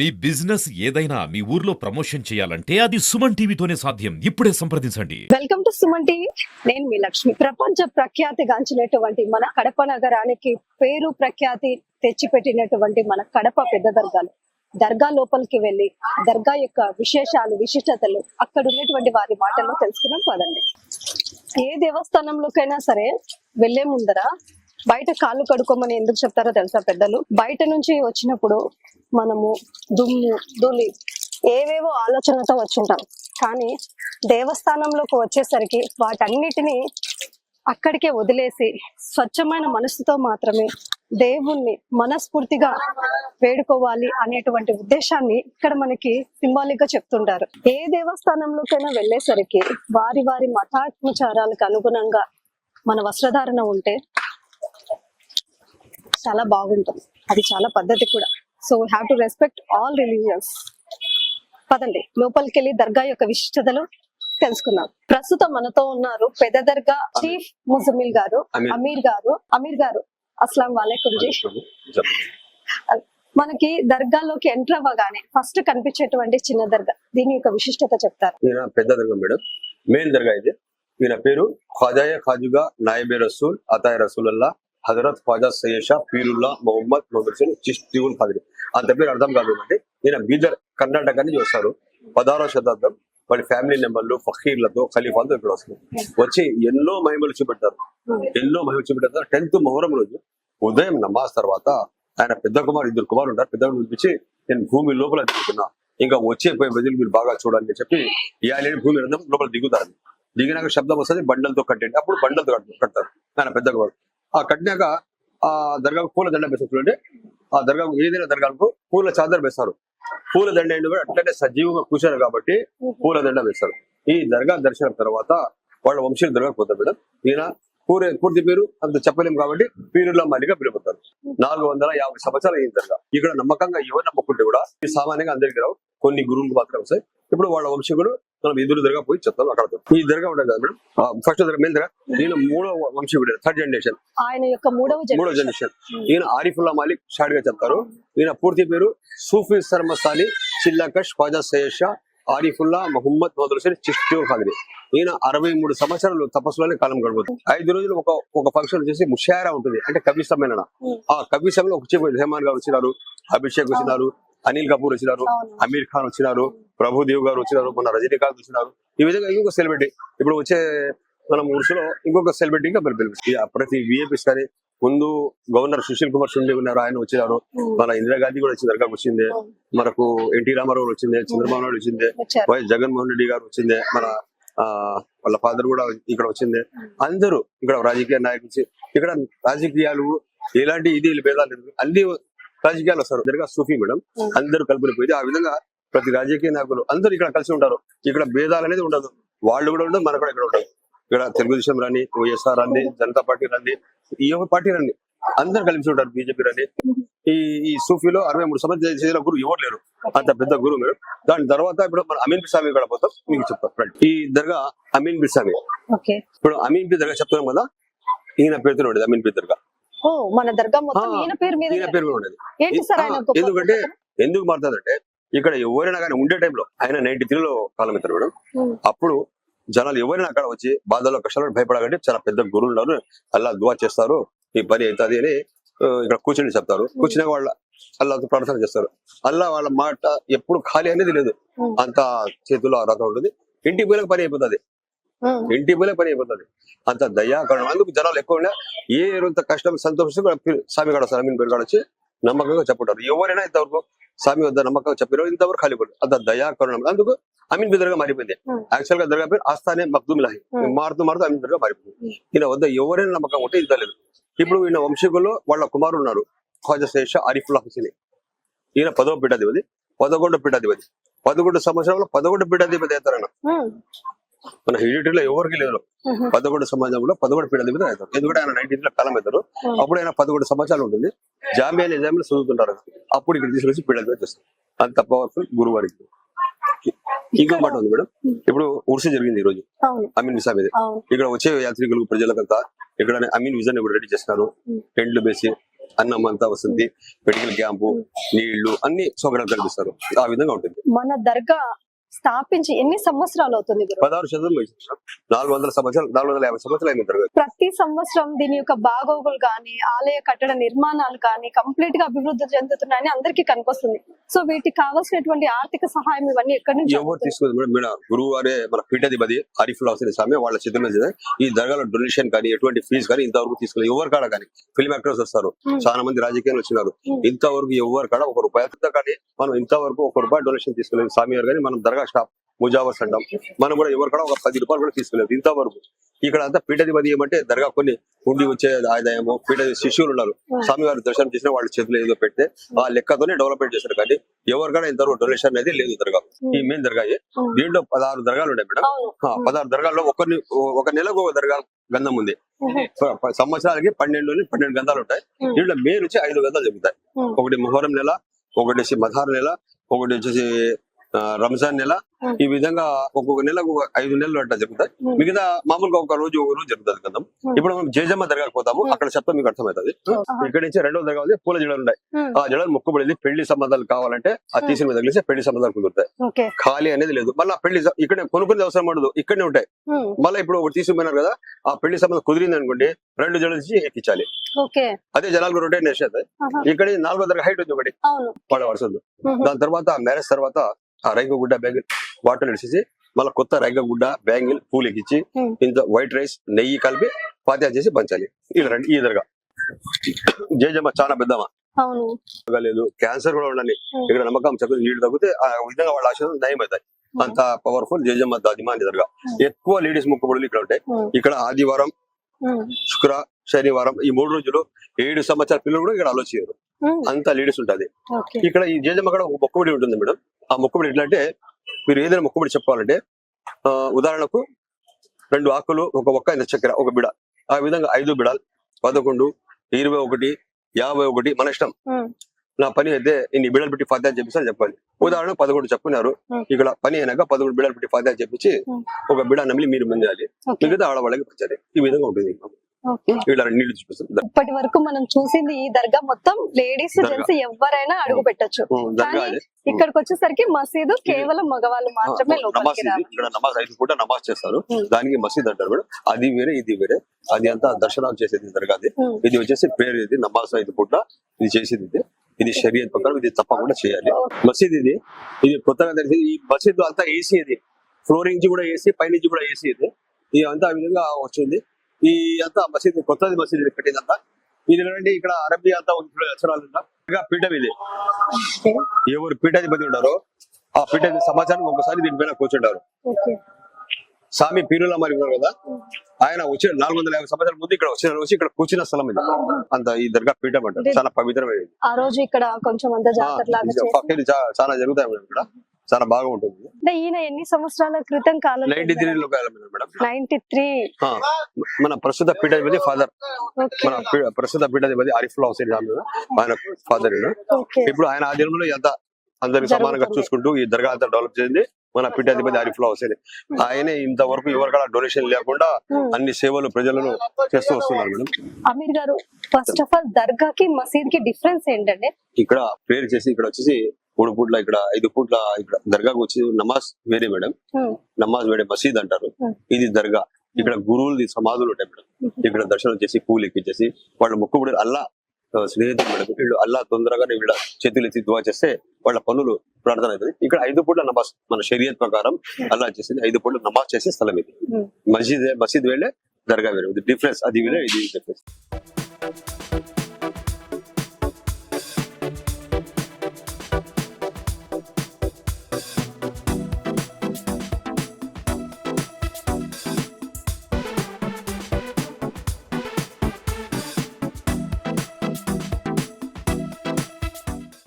మీ business ఏదైనా మీ ఊర్లో promotion చేయాలంటే అది సుమన్ టీవీతోనే సాధ్యం. ఇప్పుడే సంప్రదించండి. Welcome to Suman TV. నేను మీ లక్ష్మి. ప్రపంచ ప్రఖ్యాతి గాంచినటువంటి మన కడప నగరానికి పేరు ప్రఖ్యాతి తెచ్చిపెట్టినటువంటి మన కడప పెద్ద దర్గాలు. దర్గా లోపలికి వెళ్ళి దర్గా యొక్క విశేషాలు విశిష్టతలు అక్కడ ఉన్నటువంటి వారి మాటల్లో తెలుసుకున్నాం. పదండి. ఏ దేవస్థానంలోకైనా సరే వెళ్ళే ముందర బయట కాళ్ళు కడుక్కోమని ఎందుకు చెప్తారో తెలుసా పెద్దలు? బయట నుంచి వచ్చినప్పుడు మనము దుమ్ము ధూళి ఏవేవో ఆలోచనతో వచ్చుంటాం. కానీ దేవస్థానంలోకి వచ్చేసరికి వాటన్నిటిని అక్కడికే వదిలేసి స్వచ్ఛమైన మనసుతో మాత్రమే దేవుణ్ణి మనస్ఫూర్తిగా వేడుకోవాలి అనేటువంటి ఉద్దేశాన్ని ఇక్కడ మనకి సింబాలిక్గా చెప్తుంటారు. ఏ దేవస్థానంలోకైనా వెళ్ళేసరికి వారి వారి మతాత్మచారాలకు అనుగుణంగా మన వస్త్రధారణ ఉంటే చాలా బాగుంటుంది. అది చాలా పద్ధతి కూడా. So have to respect all religions పదండి. లోపలికి వెళ్ళి దర్గా యొక్క విశిష్టతలు తెలుసుకుందాం. ప్రస్తుతం మనతో ఉన్నారు పెద్ద దర్గా చీఫ్ ముజమిల్ గారు అమీర్. గారు. అమీర్ గారు అస్సలం వాలేకుం జీ. మనకి దర్గాలోకి ఎంటర్ అవ్వగానే ఫస్ట్ కనిపించేటువంటి చిన్న దర్గా దీని యొక్క విశిష్టత చెప్తారు. ఈయన పెద్ద దర్గా మేడం. మెయిన్ దర్గా ఇది. ఈయన పేరు ఖాజాయ ఖాజుగా నాయబే రసూల్ అతాయ రసూలల్లా హజరత్ ఖాజా సయ్యషా పీరుల్లా మొహమ్మద్ మొహమ్మద్ చిష్టివుల్ అంత పేరు అర్థం కాదు అంటే ఈయన బీదర్ కర్ణాటక నుంచి వస్తారు పదహారవ శతాబ్దం వాళ్ళ ఫ్యామిలీ నెంబర్లు ఫకీర్లతో ఖలీఫాలతో ఇక్కడ వస్తారు వచ్చి ఎన్నో మహిమలు చూపెట్టారు ఎన్నో మహిమలు చూపెట్టారు టెన్త్ మొహరం రోజు ఉదయం నమాజ్ తర్వాత ఆయన పెద్ద కుమారు ఇద్దరు కుమారు ఉంటారు. పెద్ద పిలిపించి నేను భూమి లోపల దిగుతున్నా. ఇంకా వచ్చే పోయే మీరు బాగా చూడాలని చెప్పి ఇయాలేని భూమి రంధ్రం లోపల దిగుతారు. దిగినాక శబ్దం వస్తుంది బండలతో కట్టండి అప్పుడు బండలతో కట్టారు ఆయన పెద్ద కుమారు ఆ కట్టినాక ఆ దర్గాకు పూల దండ వేస్తారు చూడండి. ఆ దర్గాకు ఏదైనా దర్గాలకు పూల చాదర్ వేస్తారు. పూల దండ కూడా అట్లనే సజీవంగా కూర్చారు కాబట్టి పూల దండ వేస్తారు. ఈ దర్గా దర్శనం తర్వాత వాళ్ళ వంశీయులు దర్గాకు పోతారు మేడం. ఈయన పూరే పూర్తి పేరు అంత చెప్పలేం కాబట్టి పీరుల మాలిగా పిలుపుతారు నాలుగు వందల యాభై సంవత్సరాలు అయిన దర్గా. ఇక్కడ నమ్మకంగా ఎవరు నమ్మకుంటే కూడా ఈ సామాన్యంగా అందరికి రావు. కొన్ని గురువులు మాత్రం వస్తాయి. ఇప్పుడు వాళ్ళ వంశీకుడు మనం ఎదురు దర్గా పోయి చెప్తాం అక్కడ ఈ దర్గా ఉండదు కదా మేడం. ఫస్ట్ దర్గా మెయిన్ దర్గా. ఈయన మూడో వంశీకుడు థర్డ్ జనరేషన్ ఆయన యొక్క మూడవ మూడో జనరేషన్ ఈయన ఆరిఫుల్లా మాలిక్ షాడ్గా చెప్తారు. ఈయన పూర్తి పేరు సూఫీ సర్మస్థాని చిల్లకష్ ఖాజా సయ్యషా ఆరిఫుల్లా మహమ్మద్ మొదలుసరి చిస్టియో ఖాదిరి ఈయన అరవై మూడు సంవత్సరాలు తపస్సులోనే కాలం గడుపుతుంది. ఐదు రోజులు ఒక ఒక ఫంక్షన్ వచ్చేసి ముషారా ఉంటుంది. అంటే కవి సమ్మేళన ఆ కవి సమ్మేళన ఒక చెప్పి రెహమాన్ గారు వచ్చినారు అభిషేక్ వచ్చినారు అనిల్ కపూర్ వచ్చినారు. అమీర్ ఖాన్ వచ్చినారు ప్రభుదేవ్ గారు వచ్చినారు మన రజనీకాంత్ వచ్చినారు. ఈ విధంగా ఇంకొక సెలబ్రిటీ ఇప్పుడు వచ్చే మన ఉరుసులో ఇంకొక సెలబ్రిటీగా పిలిపి ప్రతి విఏపీస్ కానీ ముందు గవర్నర్ సుశీల్ కుమార్ షిండే ఉన్నారు ఆయన వచ్చినారు. మన ఇందిరాగాంధీ కూడా వచ్చి దర్గాకు వచ్చింది. మనకు ఎన్టీ రామారావు వచ్చింది చంద్రబాబు నాయుడు వచ్చింది వైఎస్ జగన్మోహన్ రెడ్డి గారు వచ్చింది మన ఆ వాళ్ళ ఫాదర్ కూడా ఇక్కడ వచ్చింది. అందరూ ఇక్కడ రాజకీయ నాయకులు ఇక్కడ రాజకీయాలు ఎలాంటి ఇది భేదాలు అన్ని రాజకీయాలు వస్తారు. దర్గా సూఫీ మేడం. అందరూ కలుపుని పోయి ఆ విధంగా ప్రతి రాజకీయ నాయకులు అందరూ ఇక్కడ కలిసి ఉంటారు. ఇక్కడ భేదాలు అనేది ఉండదు. వాళ్ళు కూడా ఉండదు మన కూడా ఇక్కడ ఉండదు ఇక్కడ తెలుగుదేశం రండి వైఎస్ఆర్ రండి జనతా పార్టీ రండి ఈ యొక్క పార్టీ రండి. అందరు కలిసి ఉంటారు బీజేపీ రండి. ఈ ఈ సూఫీలో అరవై మూడు సంవత్సరాలు చేసిన గురువు ఎవరు లేరు. అంత పెద్ద గురువు మీరు దాని తర్వాత ఇప్పుడు మన అమీన్ బిస్వామి కూడా పోతాం. మీకు చెప్తాం. ఈ దర్గా అమీన్ బిస్వామి ఓకే. ఇప్పుడు అమీన్ పి దర్గా చెప్తున్నాం కదా. ఈయన పేరుతో ఉండేది అమీన్ పి దర్గా. ఓ మన దర్గా మొత్తం ఆ, ఈయన పేరు మీద ఈయన పేరు మీద ఉండేది. ఏంటి సార్ ఆయన గొప్ప ఎందుకంటే ఎందుకు మారుతుందంటే ఇక్కడ ఎవరైనా కానీ ఉండే టైంలో ఆయన నైన్టీ త్రీలో కాలం మేడం. Hmm. అప్పుడు జనాలు ఎవరైనా అక్కడ వచ్చి బాధల్లో కష్టాలు భయపడకంటే చాలా పెద్ద గురువులు ఉన్నారు అల్లా దువా చేస్తారు ఈ పని అవుతుంది అని ఆ, ఇక్కడ కూర్చొని చెప్తారు. కూర్చునే వాళ్ళ అల్లాతో ప్రార్థన చేస్తారు. అల్లా వాళ్ళ మాట ఎప్పుడు ఖాళీ అనేది లేదు. అంత చేతుల్లో రథం ఉంటుంది. ఇంటికి పోయిన పని అయిపోతుంది. ఉమ్, ఇంటికి పోయిన పని అయిపోతుంది. అంత దయా కరుణ అందుకు జనాలు ఎక్కువ ఉన్నా ఏ రోజు కష్టం సంతోషం స్వామి కాడ పేరు కాడ వచ్చి నమ్మకంగా చెప్పుంటారు ఎవరైనా ఇంతవరకు స్వామి వద్ద నమ్మకంగా చెప్పారు ఇంతవరకు ఖాళీ పడు అంత దయా కరుణ అందుకు అమీన్ బిదర్గా మారిపోయింది. యాక్చువల్గా దర్గా పేరు ఆస్థానే మక్దూమ్ లాహి Hmm. మారుతూ మారుతూ అమీన్ బిదర్గా మారిపోయింది. ఈయన వద్ద ఎవరైనా నమ్మకం ఉంటే ఇంత లేదు ఇప్పుడు ఈయన వంశీకుల్లో వాళ్ళ కుమారుడు ఉన్నారు. ఖాజా శేష ఆరిఫుల్లా హుసేని ఈయన పదవ పీఠాధిపతి. పదకొండు పీఠాధిపతి. పదకొండు సంవత్సరంలో పదకొండు పీఠాధిపతి అవుతారన్న. మన హిడిటీలో ఎవరికి ఉమ్, పదకొండు సమాజంలో పదకొండు పీఠాధిపతి అవుతారు. ఎందుకంటే ఆయన నైన్టీన్లో కాలం అవుతారు. అప్పుడు ఆయన పదకొండు సంవత్సరాలు ఉంటుంది. జామియా నిజాంలో చదువుతుంటారు. అప్పుడు ఇక్కడ తీసుకొచ్చి పీఠాధిపతి చేస్తారు. అంత పవర్ఫుల్ గురువారికి ఇంకో మాట ఉంది మేడం. ఇప్పుడు ఉర్సు జరిగింది ఈ రోజు అమీన్ విసా మీద. ఇక్కడ వచ్చే యాత్రికులకు ప్రజలకంతా ఇక్కడ అమీన్ విజన్ ఇప్పుడు రెడీ చేస్తున్నారు. టెంట్లు వేసి అన్నం అంతా వస్తుంది మెడికల్ క్యాంపు నీళ్ళు అన్ని సౌకర్యాలు కల్పిస్తారు. ఆ విధంగా ఉంటుంది. మన దర్గా స్థాపించి ఎన్ని సంవత్సరాలు అవుతుంది పదహారు శాతం నాలుగు వందల సంవత్సరాలు నాలుగు వందల యాభై సంవత్సరాలు అయింది ప్రతి సంవత్సరం దీని యొక్క బాగోగులు కానీ ఆలయ కట్టడ నిర్మాణాలు కానీ కంప్లీట్గా అభివృద్ధి చెందుతున్నాయని అందరికీ కనిపిస్తుంది. సో వీటికి కావాల్సినటువంటి ఆర్థిక సహాయం ఇవన్నీ ఎక్కడి నుంచి ఎవరు? తీసుకుంది మేడం? గురువు వారే మన పీఠాధిపతి ఆరిఫుల్ హుసేన్ స్వామి వాళ్ళ మీద ఈ దర్గాలో డొనేషన్ కానీ ఎటువంటి ఫీజు కానీ ఇంతవరకు తీసుకోలేదు. ఎవరు కాడ కానీ ఫిల్మ్ యాక్టర్స్ వస్తారు. Hmm. చాలా మంది రాజకీయాలు వచ్చినారు. Hmm. ఇంతవరకు ఎవరు కాడ ఒక రూపాయి కానీ మనం ఇంతవరకు ఒక రూపాయి డొనేషన్ తీసుకోలేదు. స్వామి గారు కానీ మనం దర్గా స్టాప్ ముజావర్స్ అంటాం మనం కూడా ఎవరు కూడా ఒక పది రూపాయలు కూడా తీసుకోలేదు. ఇంతవరకు ఇక్కడ అంతా పీఠాధిపతి ఏమంటే దర్గా కొన్ని ఉండి వచ్చే ఆదాయము పీఠ శిష్యులు ఉన్నారు. Hmm. స్వామి వారు దర్శనం చేసిన వాళ్ళ చేతిలో ఏదో పెడితే ఆ లెక్కతోనే డెవలప్మెంట్ చేశారు. కానీ ఎవరు కూడా ఇంతవరకు డొనేషన్ అనేది లేదు దర్గా. ఈ మెయిన్ దర్గా Hmm. దీంట్లో పదహారు దర్గాలు ఉన్నాయి మేడం. పదహారు దర్గాల్లో ఒక ఒక నెలకు ఒక దర్గా గంధం ఉంది. ప- సంవత్సరాలకి పన్నెండు పన్నెండు గంధాలు ఉంటాయి. Hmm. దీంట్లో మే నుంచి ఐదు గంధాలు జరుగుతాయి Hmm. ఒకటి మొహరం నెల ఒకటి వచ్చి మధార్ నెల ఒకటి వచ్చేసి రంజాన్ నెల. ఈ విధంగా ఒక్కొక్క నెలకు ఐదు నెలలు అట్లా జరుగుతాయి. మిగతా మామూలుగా ఒక రోజు ఒక రోజు జరుగుతుంది Hmm. ఇప్పుడు మనం జేజమ్మ దర్గాకి పోతాము. అక్కడ చెప్తాం మీకు అర్థమవుతుంది. ఇక్కడ నుంచి రెండో దర్గా ఉంది పూల జడలు ఉన్నాయి. ఆ జడలు మొక్కుబడింది పెళ్ళి సంబంధాలు కావాలంటే ఆ. తీసిన మీద తగిలిస్తే పెళ్ళి సంబంధాలు కుదురుతాయి ఖాళీ అనేది లేదు మళ్ళీ పెళ్ళి ఇక్కడ కొనుక్కునే అవసరం ఉండదు ఇక్కడనే ఉంటాయి. మళ్ళీ ఇప్పుడు ఒకటి తీసుకుపోయినారు కదా ఆ పెళ్ళి సంబంధం కుదిరింది అనుకోండి రెండు జడలు తీసి ఎక్కించాలి అదే జనాలు రొటేట్ చేసేది ఆహా. ఇక్కడ నాలుగో తరగతి హైట్ ఉంది ఒకటి ఉహు. దాని తర్వాత మ్యారేజ్ తర్వాత ఆ రైగ గుడ్డ బ్యాంగిల్ బాటిల్ ఇడిచేసి మళ్ళీ కొత్త రైగ గుడ్డ బ్యాంగిల్ పూలు ఎక్కించి Hmm. ఇంత వైట్ రైస్ నెయ్యి కలిపి పాత్యా చేసి పంచాలి. ఇలా రండి ఈ ఎదురుగా జేజమ్మ చాలా పెద్దమ్మ. లేదు. క్యాన్సర్ కూడా ఉండాలి. ఇక్కడ నమ్మకం చక్కగా నీళ్ళు తగ్గితే ఆ విధంగా వాళ్ళ ఆశీర్వాదం నయం అవుతాయి అంత పవర్ఫుల్ జేజమ్మ దాదిమాన్ ఎదురుగా Hmm. ఎక్కువ లేడీస్ ముక్కుబడులు ఇక్కడ ఉంటాయి. ఇక్కడ ఆదివారం. శుక్ర శనివారం ఈ మూడు రోజులు ఏడు సంవత్సరాల పిల్లలు కూడా ఇక్కడ ఆలోచించారు. అంత లేడీస్ ఉంటది. ఇక్కడ ఈ జేజమ్మ కూడా ఒక మొక్కుబడి ఉంటుంది మేడం. ఆ మొక్కుబడి ఎట్లా అంటే మీరు ఏదైనా మొక్కుబడి చెప్పాలంటే ఆ, ఉదాహరణకు రెండు ఆకులు ఒక ఒక్క ఇంత చక్కెర ఒక బిడ. ఆ విధంగా ఐదు బిడాలు పదకొండు ఇరవై ఒకటి యాభై ఒకటి మన ఇష్టం. నా పని అయితే ఇన్ని బిడలు పెట్టి ఫాత్యా చెప్పిస్తే చెప్పాలి. ఉదాహరణ పదకొండు చెప్పుకున్నారు. ఇక్కడ పని అయినాక పదకొండు బిడలు పెట్టి ఫాత్యా చెప్పించి. ఒక బిడ నమిలి మీరు ముందాలి ఓకే. మిగతా ఆడవాళ్ళకి పంచాలి ఈ విధంగా ఉంటుంది. ఇలా నీళ్ళు చూపిస్తాం. ఇప్పటి వరకు మనం చూసింది ఈ దర్గా మొత్తం లేడీస్. జెంట్స్ ఎవరైనా అడుగు పెట్టచ్చు. ఇక్కడికి వచ్చేసరికి మసీదు కేవలం మగవాళ్ళు మాత్రమే ఇక్కడ నమాజ్ ఐదు పూట నమాజ్ చేస్తారు. దానికి మసీద్ అంటారు మేడం. అది వేరే ఇది వేరే. అది అంతా దర్శనాలు చేసేది దర్గాది. ఇది వచ్చేసి పేరు ఇది. నమాజ్ ఐదు పూట ఇది చేసేది ఇది. ఇది షరియత్ ప్రకారం ఇది తప్పకుండా చేయాలి. మసీద్ ఇది. ఇది కొత్తగా తెలిసింది. ఈ మసీద్ అంతా ఏసీ ఇది. ఫ్లోర్ నుంచి కూడా ఏసీ పై నుంచి కూడా ఏసీ ఇది. ఇది అంతా ఆ విధంగా వచ్చింది. ఈ అంతా మసీద్ కొత్తది మసీద్ ఇది కట్టిందంతా. ఇది ఏంటంటే ఇక్కడ అరబీ అంతా ఉంది అక్షరాలు ఉంటా. ఇంకా పీఠం ఇది. ఎవరు పీఠాధిపతి ఉన్నారో ఆ పీఠాధిపతి సమాచారం ఒకసారి దీనిపైన కూర్చుంటారు. స్వామి పీరుల మరి ఉన్నారు కదా ఆయన వచ్చిన నాలుగు వందల యాభై సంవత్సరాల ముందు ఇక్కడ వచ్చిన వచ్చి ఇక్కడ కూర్చున్న స్థలం ఇది. అంత ఈ దర్గా పీఠం అంటారు చాలా పవిత్రమైనది. ఆ రోజు ఇక్కడ కొంచెం అంత చాలా జరుగుతాయి ఇక్కడ. చాలా బాగా ఉంటుంది అంటే ఈయన ఎన్ని సంవత్సరాల క్రితం కాలం నైన్టీ త్రీ లో కాలం మేడం నైన్టీ త్రీ మన ప్రస్తుత పీఠాధిపతి ఫాదర్. మన ప్రస్తుత పీఠాధిపతి ఆరిఫుల్లా హుసేన్ ఆయన ఫాదర్ ఇప్పుడు ఆయన ఆధీనంలో ఎంత అందరికి సమానంగా. చూసుకుంటూ ఈ దర్గా అంతా డెవలప్ చేసింది మన పీఠాధిపతి ఆరిఫుల్లా హుసేన్ ఆయనే ఇంతవరకు ఎవరికైనా డొనేషన్ లేకుండా. అన్ని సేవలు ప్రజలను చేస్తూ వస్తున్నారు madam. Amir garu first of all దర్గాకి మసీద్కి డిఫరెన్స్ ఏంటంటే ఇక్కడ ప్రేయర్ చేసి ఇక్కడ వచ్చేసి మూడు పూట్ల ఇక్కడ ఐదు పూట్ల ఇక్కడ దర్గాకు వచ్చి నమాజ్ వేరే మేడం. నమాజ్ వేరే మసీద్ అంటారు. ఇది దర్గా. ఇక్కడ గురువులది సమాధులు ఉంటాయి మేడం. ఇక్కడ దర్శనం చేసి పూలు ఎక్కించేసి వాళ్ళ మొక్కుబడి అల్లా ఆ, స్నేహితులు మేడం. వీళ్ళు అల్లా తొందరగానే వీళ్ళ చేతులు ఎత్తి దువా చేస్తే వాళ్ళ పనులు ప్రార్థన అవుతుంది. ఇక్కడ ఐదు పూట్ల నమాజ్ మన షరియత్ ప్రకారం అల్లా చేసింది. ఐదు పూట్ల నమాజ్ చేసే స్థలం ఇది. మసీద్ మసీద్ వేళే దర్గా వేరే. డిఫరెన్స్ అది వేరే ఇది డిఫరెన్స్